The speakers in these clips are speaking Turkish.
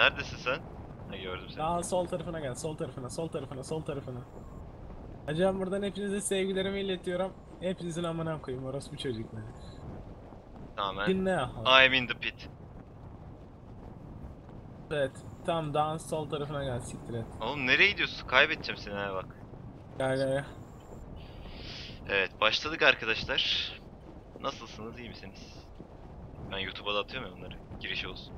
Neredesin sen? Ha gördüm seni. Daha sol tarafına gel. Sol tarafına, sol tarafına, sol tarafına. Hocam buradan hepinize sevgilerimi iletiyorum. Hepinizin amına koyayım orospu çocukları. Tamam. Dinle ya. I'm in the pit. Evet. Tam dağın sol tarafına gel siktir et. Oğlum nereye gidiyorsun? Kaybedeceğim seni ha bak. Gel gel gel. Evet başladık arkadaşlar. Nasılsınız iyi misiniz? Ben YouTube'a da atıyorum ya bunları. Giriş olsun.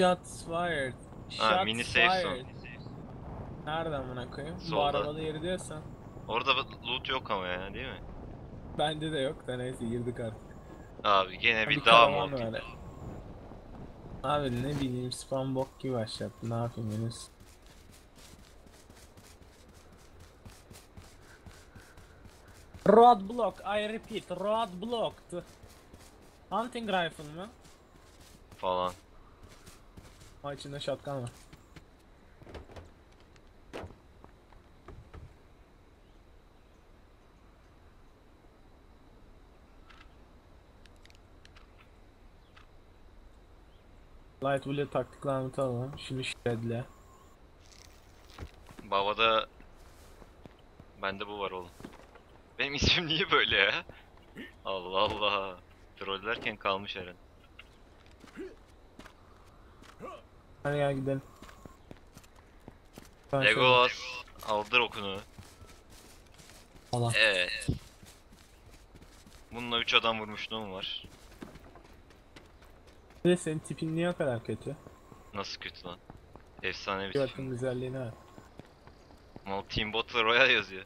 Shots fired. Ha, Shots mini safe zone. fired. Nereden amına koyayım? Bu Solda. arabalı yeri diyorsan. Orada loot yok ama ya değil mi? Bende de yok da neyse girdik artık. Abi gene bir Bir dağ mı? var. Abi ne bileyim spam bok gibi başlattı ne yapayım henüz. Roadblock, I repeat, roadblocked. Hunting rifle mı? Falan. Ha içinde shotgun var. Light bullet taktiklerini alalım. Şimdi shredle. Babada bende bu var oğlum. Benim ismim niye böyle ya? Allah Allah. Trollerken kalmış herhalde. Hadi gel gidelim. Ben Legolas aldır okunu. Allah. Evet. Bununla 3 adam vurmuşluğum var. Bir de senin tipin niye o kadar kötü? Nasıl kötü lan? Efsane bir Gördüğün film. güzelliğine bak. Mal Team Battle Royale yazıyor.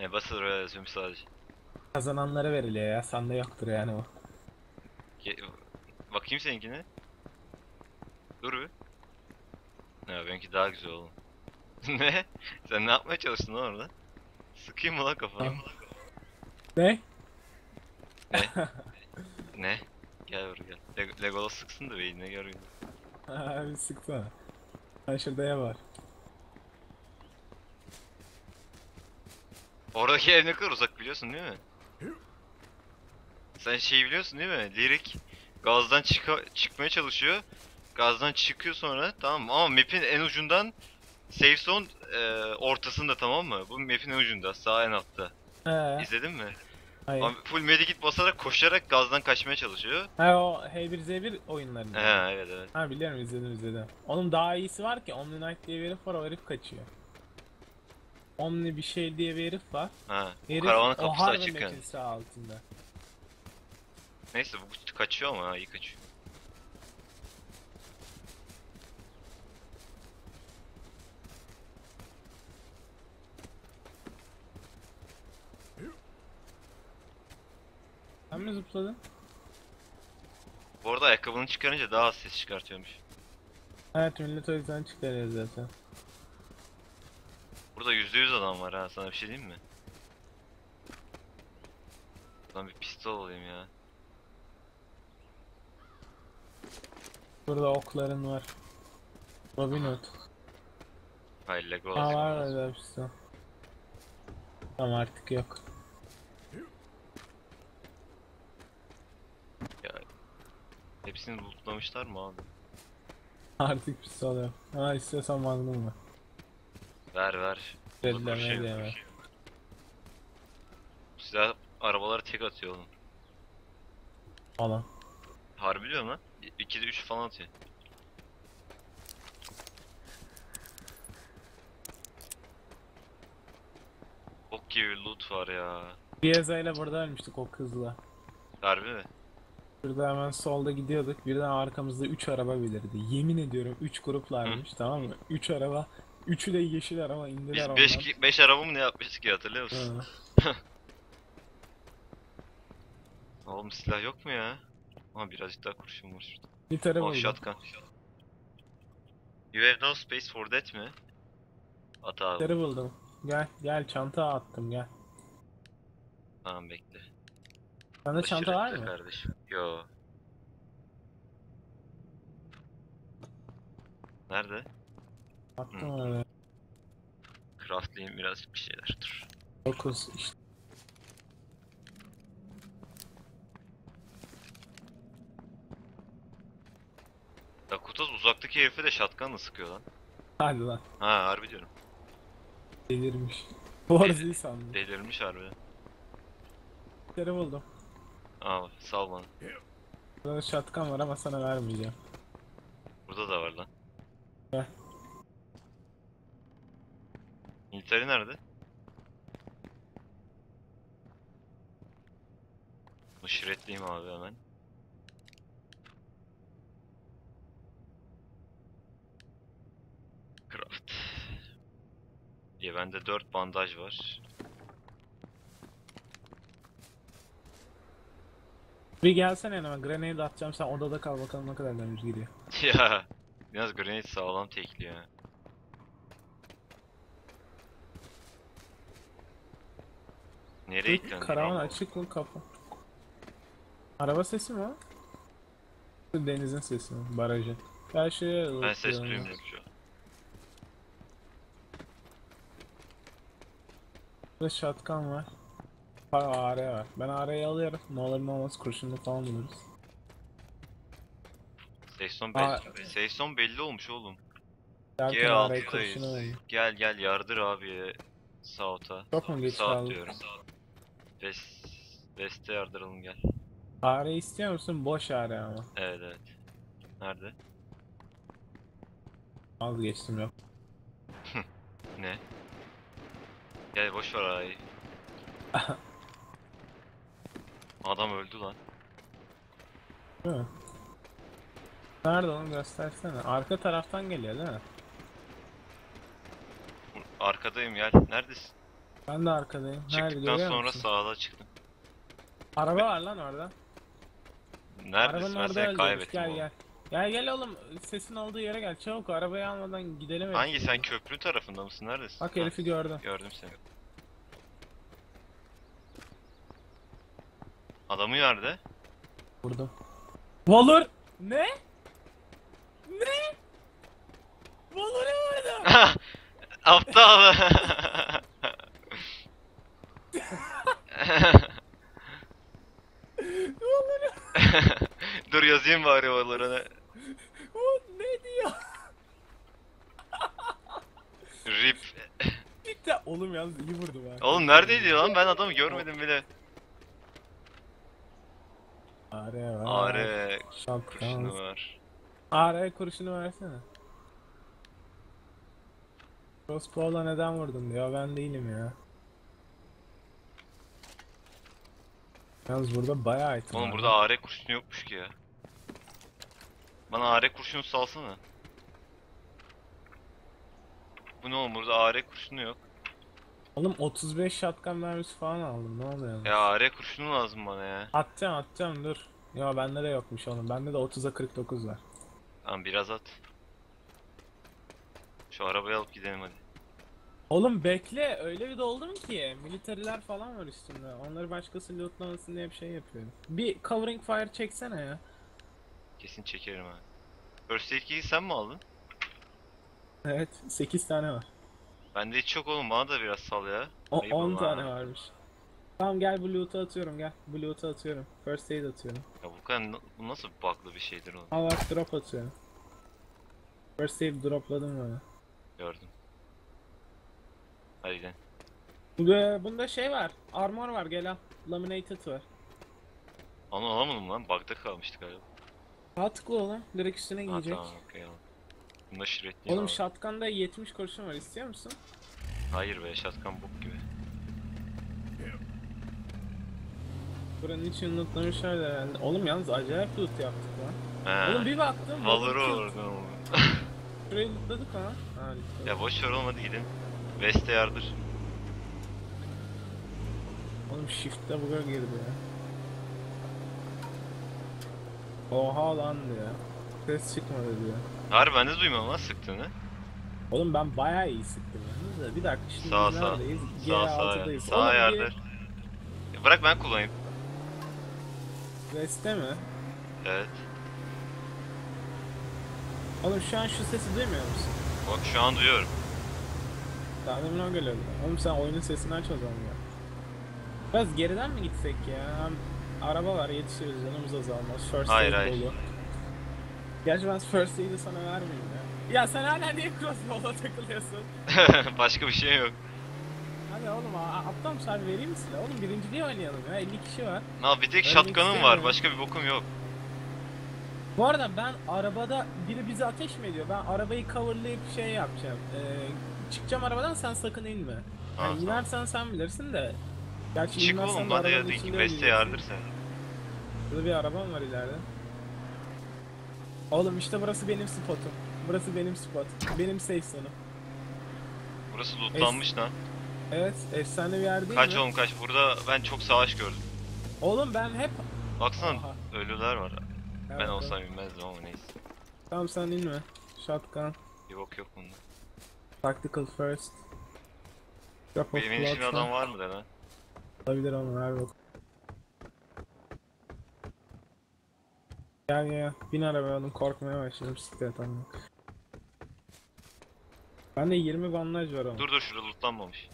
Ne Battle Royale yazıyorum sadece. Kazananlara veriliyor ya. Sende yoktur yani o. Ge- Bakayım seninkine. Dur bir. Ya benimki daha güzel oğlum. ne? Sen ne yapmaya çalıştın lan orada? Sıkayım mı lan kafana? Ne? ne? Gel buraya gel. Leg- Legolas sıksın da beynine görüyor. Abi sıksana. Ben şurada ya var. Oradaki ev ne kadar uzak biliyorsun değil mi? Sen şeyi biliyorsun değil mi? Lirik gazdan çıka çıkmaya çalışıyor. Gazdan çıkıyor sonra tamam mı? Ama map'in en ucundan safe zone e, ortasında tamam mı? Bu map'in en ucunda sağ en altta. He. İzledin mi? Hayır. Abi full medikit basarak koşarak gazdan kaçmaya çalışıyor. Ha o H1Z1 oyunlarında. He evet evet. Ha biliyorum izledim izledim. Onun daha iyisi var ki Omni Knight diye bir herif var o herif kaçıyor. Omni bir şey diye bir herif var. Ha. Herif karavanın kapısı açık yani. altında. Neyse bu kaçıyor ama ha, iyi kaçıyor. Sen mi zıpladın? Bu arada ayakkabını çıkarınca daha az ses çıkartıyormuş. Evet millet o yüzden çıkarıyor zaten. Burada %100 adam var ha sana bir şey diyeyim mi? Lan bir pistol alayım ya. Burada okların var. Robin Hood. Hayır Legolas. Ha var Legolas. öyle bir şey. Tamam artık yok. Hepsini lootlamışlar mı abi? Artık pistol yok. Ha istiyorsan magnum var. Ver ver. Dediler ne diye ver. Bu Silah arabalara tek atıyor oğlum. Falan. Harbi diyorum lan. 2'de 3 falan atıyor. Bok gibi loot var ya. Bieza ile burada ölmüştük o kızla. Harbi mi? Şurada hemen solda gidiyorduk. Birden arkamızda 3 araba belirdi. Yemin ediyorum 3 gruplarmış tamam mı? 3 araba. Üçü de yeşil araba indiler Biz ondan. 5 5 araba mı ne yapmıştık ya hatırlıyor musun? Oğlum silah yok mu ya? Ama birazcık daha kurşun var şurada. Bir tane Oh shotgun. You have no space for that mi? At abi. tane buldum. Gel gel çanta attım gel. Tamam bekle. Sende çanta var mı? Kardeşim. Yo. Nerede? Hı. oraya. Craftlayayım birazcık bir şeyler. Dur. 9 işte. Ya Kutaz uzaktaki herife de shotgun'la sıkıyor lan. Hadi lan. Ha harbi diyorum. Delirmiş. Forzi sandım. Delirmiş harbi. Kere buldum. Aa sal bana. Burada şatkan var ama sana vermeyeceğim. Burada da var lan. Heh. Military nerede? Bunu şiretleyeyim abi hemen. Craft. Ya bende 4 bandaj var. Bir gelsene yanıma grenade atacağım sen odada kal bakalım ne kadar damage giriyor. ya biraz grenade sağlam tekliyor. ha. Nereye gitti lan? Karavan açık mı kapı? Araba sesi mi o? Denizin sesi mi? Barajın. Şeye Ben ses duymuyorum şu an. Burada shotgun var. Ha AR var. Ben AR'yi alıyorum. Ne olur ne olmaz kurşunlu falan buluruz. Seyson belli, Seyson belli olmuş oğlum. Derken AR'yi kurşunu G6'dayız. alayım. Gel gel yardır abi South'a. Çok mu geç kaldık? diyorum. West, West'e yardıralım gel. AR istiyor musun? Boş AR ama. Evet evet. Nerede? Vazgeçtim yok. Ne? Gel boş ver ay. Adam öldü lan. Değil mi? Nerede onu göstersene. Arka taraftan geliyor değil mi? Arkadayım gel. Neredesin? Ben de arkadayım. Nerede Çıktıktan görüyor sonra musun? sağda çıktım. Araba var lan orada. Neredesin? Arabanın Ben orada seni öldürmüş. kaybettim Gel oğlum. gel. Gel gel oğlum sesin olduğu yere gel. Çabuk arabayı almadan gidelim. Hangi sen köprü tarafında mısın? Neredesin? Bak Ha, herifi gördüm. Gördüm seni. Adamı nerede? Vurdum. Valor! Ne? Ne? Valor'u vurdum. Aptal. Valor'u. Dur yazayım bari oralarına. O ne diyor? Rip. Oğlum yalnız iyi vurdum ha. Oğlum neredeydi lan? Ben adamı görmedim bile. Are var. Are kurşunu var. Are kurşunu versene. Crossbow'la neden vurdun diyor. Ben değilim ya. Yalnız burada bayağı item Oğlum var. burada AR kurşunu yokmuş ki ya. Bana AR kurşunu salsana. Bu ne oğlum burada AR kurşunu yok. Oğlum 35 shotgun mermisi falan aldım. Ne oluyor? Ya AR kurşunu lazım bana ya. Atacağım atacağım dur. Ya bende de yokmuş oğlum. Bende de 30'a 49 var. Tamam biraz at. Şu arabayı alıp gidelim hadi. Oğlum bekle öyle bir doldum ki militariler falan var üstünde. Onları başkası lootlamasın diye bir şey yapıyorum. Bir covering fire çeksene ya. Kesin çekerim ha. First aid kit'i sen mi aldın? Evet 8 tane var. Bende hiç yok oğlum bana da biraz sal ya. O Ayıp 10 ama tane ha. varmış. Tamam gel bu loot'u atıyorum gel. Bu loot'u atıyorum. First aid atıyorum. Ya bu kadar bu nasıl bug'lı bir şeydir oğlum. Al bak drop atıyorum. First aid dropladım bana. Gördüm. Hadi gidelim. Bunda, bunda şey var. Armor var gel al. Laminated var. Onu alamadım lan. Bug'da kalmıştık galiba. Sağ tıkla oğlum. Direkt üstüne Ha giyecek. tamam okey al. Bunu da şiretleyeyim Oğlum shotgun'da 70 kurşun var istiyor musun? Hayır be shotgun bok gibi. Buranın için lootlamışlar da herhalde. Oğlum yalnız acayip loot yaptık lan. He. Oğlum bir baktım. Valor'u oradan oldu. Şurayı lootladık ha. Ha ya boş ver oğlum hadi gidelim. West'e yardır. Oğlum shift'te bug'a girdi ya. Oha lan diyor. Ses çıkmadı diyor. Harbi ben de duymam lan sıktığını. Oğlum ben bayağı iyi sıktım yalnız da bir dakika şimdi Sağ sağ. neredeyiz? Sağ sağ. G6'dayız. Sağ yardır. Ya Bırak ben kullanayım. West'te mi? Evet. Oğlum şu an şu sesi duymuyor musun? Bak şu an duyuyorum. Daha demin o geliyordu. Oğlum sen oyunun sesini aç o zaman ya. Biraz geriden mi gitsek ya? Hem araba var yetişiyoruz canımız azalmaz. First Hayır, aid hayır. dolu. Gerçi ben first aid'i sana vermeyeyim ya. Ya sen hala niye crossbow'la takılıyorsun? Başka bir şey yok. Hadi oğlum aptal mısın abi vereyim mi size? Oğlum birinciliği oynayalım ya 50 kişi var. Na bir tek Ölmek shotgun'um var. Başka bir bokum yok. Bu arada ben arabada biri bizi ateş mi ediyor? Ben arabayı coverlayıp şey yapacağım. Ee, çıkacağım arabadan sen sakın inme. Ha, Yani tamam. inersen sen bilirsin de. Gerçi Çık oğlum içinde Beste ölüyorsun. yardır sen. Burada bir arabam var ileride. Oğlum işte burası benim spotum. Burası benim spot. Benim safe zone'um. Burası lootlanmış lan. Evet, efsane bir yer değil Kaç mi? oğlum kaç. Burada ben çok savaş gördüm. Oğlum ben hep... Baksana Aha. ölüler var. Ben Evet, olsam bilmezdim ama neyse. Tamam sen inme. Shotgun. Bir bok yok bunda. Tactical first. Drop Benim için adam var mı lan? Olabilir ama ver bak. Gel gel. Bin arabaya oğlum korkmaya başladım siklet ama. Bende 20 bandaj var ama. Dur dur şurada lootlanmamış.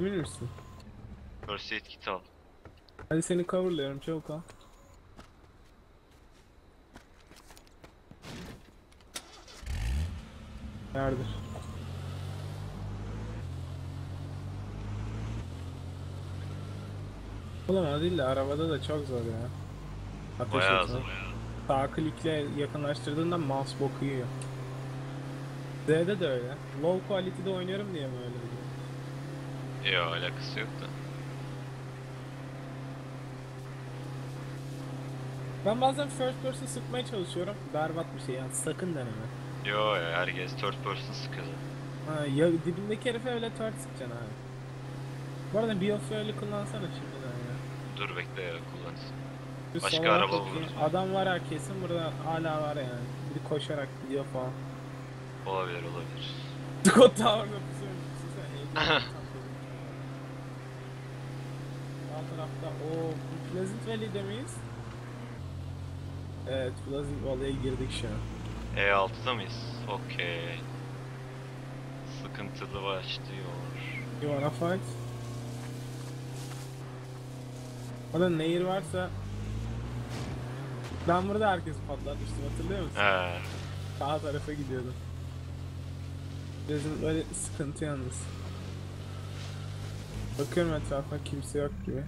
Emin misin? First aid kit al. Hadi seni coverlıyorum çabuk al. Nerede? Oğlum o değil de arabada da çok zor ya. Ateş Bayağı zor. Sağ klikle yakınlaştırdığında mouse bok yiyor. Z'de de öyle. Low quality'de oynuyorum diye mi öyle diyor? Yok alakası yok da. Ben bazen first person sıkmaya çalışıyorum. Berbat bir şey yani sakın deneme. Yo ya herkes third person sıkıyor zaten. Ha, ya dibindeki herife öyle tört sıkacaksın abi. Bu arada biofuel'i kullansana şimdiden ya. Dur bekle ya kullansın. Şu Başka sola araba bakayım. buluruz. Adam var ha kesin burada hala var yani. Biri koşarak gidiyor falan. Olabilir olabilir. Scott Tower'da pusuyormuş. Düşünsene, eğlenceli tam böyle. Sağ tarafta o Pleasant Valley'de miyiz? Evet Pleasant Valley'e girdik şu an. E6'da mıyız? Okey. Sıkıntılı başlıyor. You wanna fight? Orada nehir varsa ben burada herkes patlatmıştım hatırlıyor musun? He. Sağ tarafa gidiyordum. Bizim böyle sıkıntı yalnız. Bakıyorum etrafa kimse yok gibi.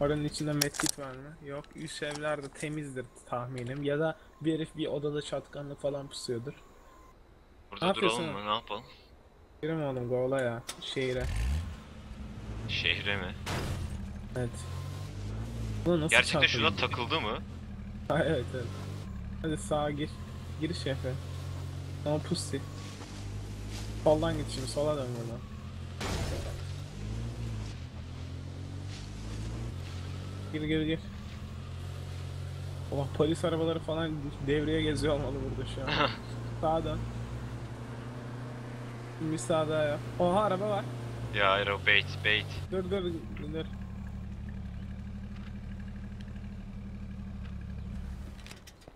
Oranın içinde medkit var mı? Yok. Üst evler de temizdir tahminim. Ya da bir herif bir odada çatkanlı falan pusuyordur. Burada Ne duralım mı? Ne yapalım? Girelim oğlum Goğla ya. Şehire. Şehre mi? Evet. Bunu nasıl Gerçekten şuna takıldı mı? Ha, evet evet. Hadi sağa gir. Gir şefe. Ama pussy. Soldan git şimdi sola dön buradan. Gir gir gir. Ulan polis arabaları falan devreye geziyor olmalı burada şu an. Sağa dön. Bir sağ daha yap. Oha araba var. ya hayır o bait bait. Dur dur dur.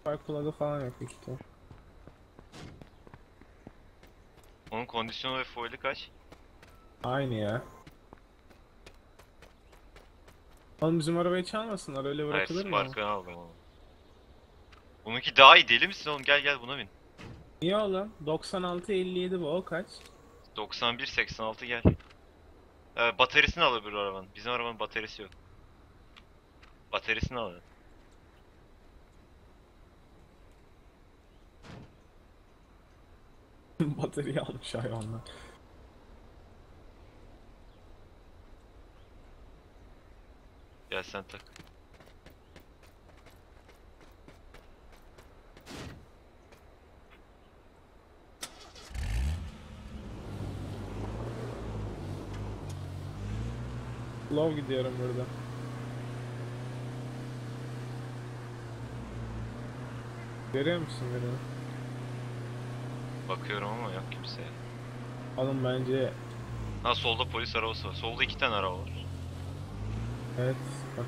Park plug'ı falan yok büyük ihtimal. Onun kondisyonu ve foili kaç? Aynı ya. Oğlum bizim arabayı çalmasınlar öyle Hayır bırakılır mı? Spark'ı aldım oğlum. Bununki daha iyi deli misin oğlum? Gel gel buna bin. Niye oğlum? 96-57 bu o kaç? 91 86 gel. Ee, bataryasını al öbür arabanın. Bizim arabanın bataryası yok. Bataryasını al. Batarya almış hayvanlar. Gel sen tak. Low gidiyorum burada. Görüyor musun beni? Bakıyorum ama yok kimse. Oğlum bence Ha solda polis arabası var. Solda iki tane araba var. evet bak.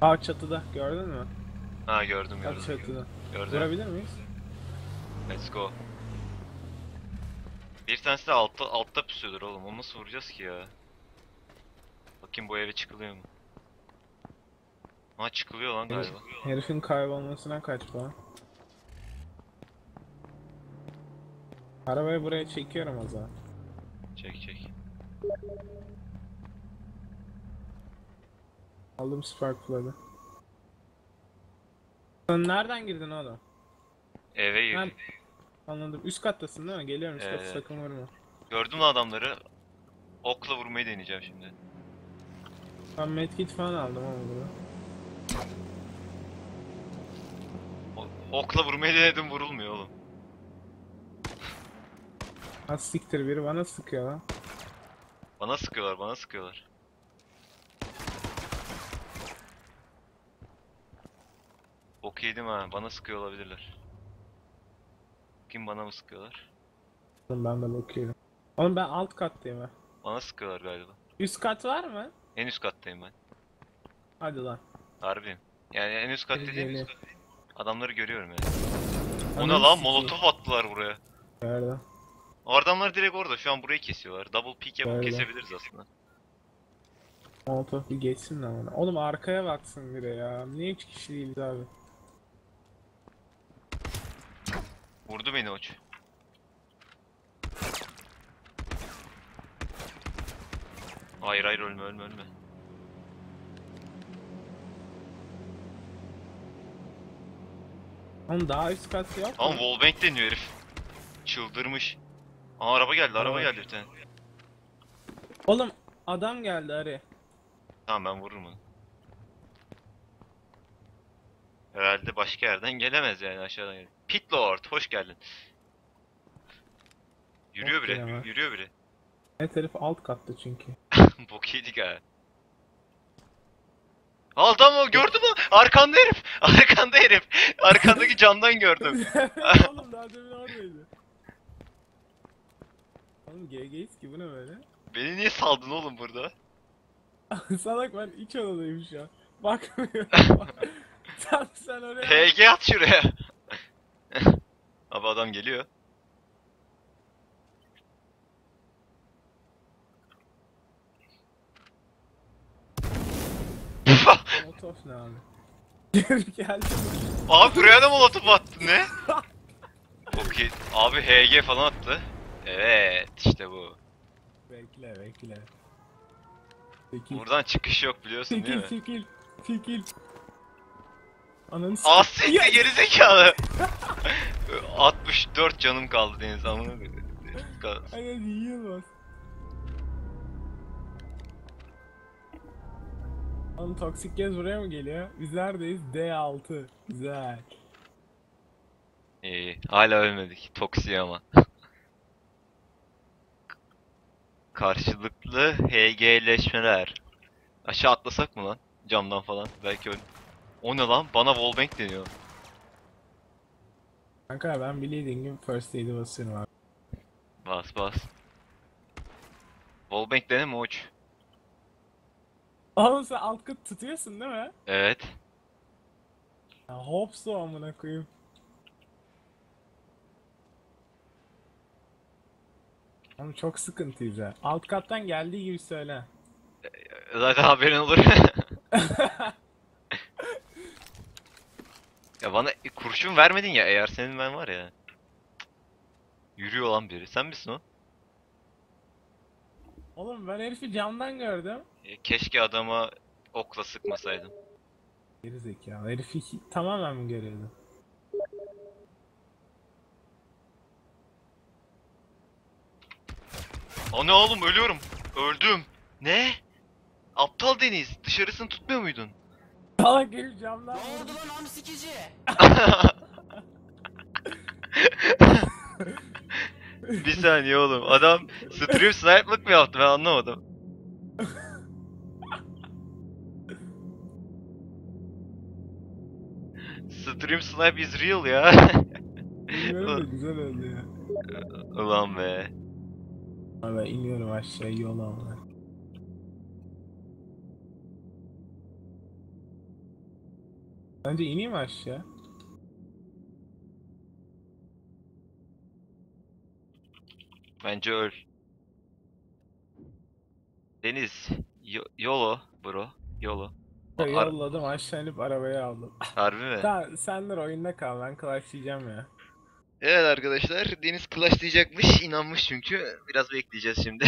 Aa çatıda gördün mü? Ha gördüm gördüm. çatıda. Gördüm. Durabilir miyiz? Let's go. Bir tanesi de altta altta pusuyordur oğlum. Onu nasıl vuracağız ki ya? Bakayım bu eve çıkılıyor mu? Ha çıkılıyor lan Herif- galiba. herifin kaybolmasına kaç puan? Arabayı buraya çekiyorum o zaman. Çek çek. Aldım spark plug'ı. Sen nereden girdin oğlum? Eve Ben girdik. anladım. Üst kattasın değil mi? Geliyorum üst katta Evet. sakın vurma. Gördün mü adamları? Okla vurmayı deneyeceğim şimdi. Ben medkit falan aldım ama burada. O- okla vurmayı denedim vurulmuyor oğlum. Ha siktir biri bana sıkıyor lan. Bana sıkıyorlar bana sıkıyorlar. Ok yedim ha bana sıkıyor olabilirler. Kim bana mı sıkıyorlar? Oğlum ben de bakıyorum. Oğlum ben alt kattayım ha. Bana sıkıyorlar galiba. Üst kat var mı? En üst kattayım ben. Hadi lan. Harbiyim. Yani en üst kat dediğim gel, adamları görüyorum yani. O ne Ananı lan sikeyim. molotof attılar buraya. Nerede? O adamlar direkt orada şu an burayı kesiyorlar. Double peek yapıp Öyle. kesebiliriz aslında. Molotov bir geçsin lan bana. Oğlum arkaya baksın biri ya. Niye üç kişi değiliz abi? Vurdu beni oç. Hayır hayır ölme ölme ölme. Oğlum daha üst kat yok mu? wallbang deniyor herif. Çıldırmış. Aa araba geldi araba Evet. geldi bir tane. Oğlum adam geldi Ari. Tamam ben vururum onu. Herhalde başka yerden gelemez yani aşağıdan gel. Pit Lord hoş geldin. Yürüyor Yok biri, gelemez. yürüyor biri. Evet herif alt katta çünkü. Bok yedik ha. Al tamam gördün mü? Arkanda herif. Arkanda herif. Arkandaki camdan gördüm. Oğlum daha demin oradaydı. Oğlum GG'yiz ki bu ne böyle? Beni niye saldın oğlum burada? Salak ben iç odadayım şu an. Bakmıyorum. sen, sen oraya. HG at şuraya. Abi adam geliyor. Molotov ne abi? Geldi. Abi buraya da molotof attı ne? Okey. Abi HG falan attı. Evet işte bu. Bekle bekle. Çekil. Buradan çıkış yok biliyorsun değil Çekil mi? çekil. Çekil. Ananı Aa sikeyim. siktir geri zekalı. 64 canım kaldı Deniz amına koyayım. Aynen yiyemez. Oğlum toksik gez buraya mı geliyor? Biz neredeyiz? D6. Güzel. İyi, hala ölmedik. Toksi ama. Karşılıklı HG'leşmeler. Aşağı atlasak mı lan? Camdan falan. Belki öl. O ne lan? Bana wallbang deniyor. Kanka ben Bleeding'in first aid'i basıyorum abi. Bas bas. Wallbang deneme uç. Oğlum sen alt kat tutuyorsun değil mi? Evet. Ya hops o amına koyayım. Oğlum çok sıkıntıyız ha. Alt kattan geldiği gibi söyle. Zaten haberin olur. ya bana kurşun vermedin ya eğer senin ben var ya. Yürüyor lan biri. Sen misin o? Oğlum ben herifi camdan gördüm. E, Keşke adama okla sıkmasaydım. Geri zekalı. Herifi tamamen mi görüyordun? Ana oğlum ölüyorum. Öldüm. Ne? Aptal Deniz. Dışarısını tutmuyor muydun? Salak herif camdan Ne oldu lan hamsikici? Bir saniye oğlum. Adam stream sniper'lık mı yaptı ben anlamadım. Stream snipe is real ya. Bilmiyorum da güzel oldu ya. Ulan be. Abi iniyorum aşağı yola ama. Bence ineyim aşağı. Bence öl. Deniz. Yo- YOLO bro. YOLO. Ar- Yolladım aşağı inip arabayı aldım. Harbi mi? Tamam senler oyunda kal ben clutchlayacağım ya. Evet arkadaşlar Deniz clutchlayacakmış inanmış çünkü biraz bekleyeceğiz şimdi.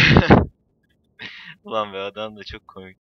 Ulan be adam da çok komik.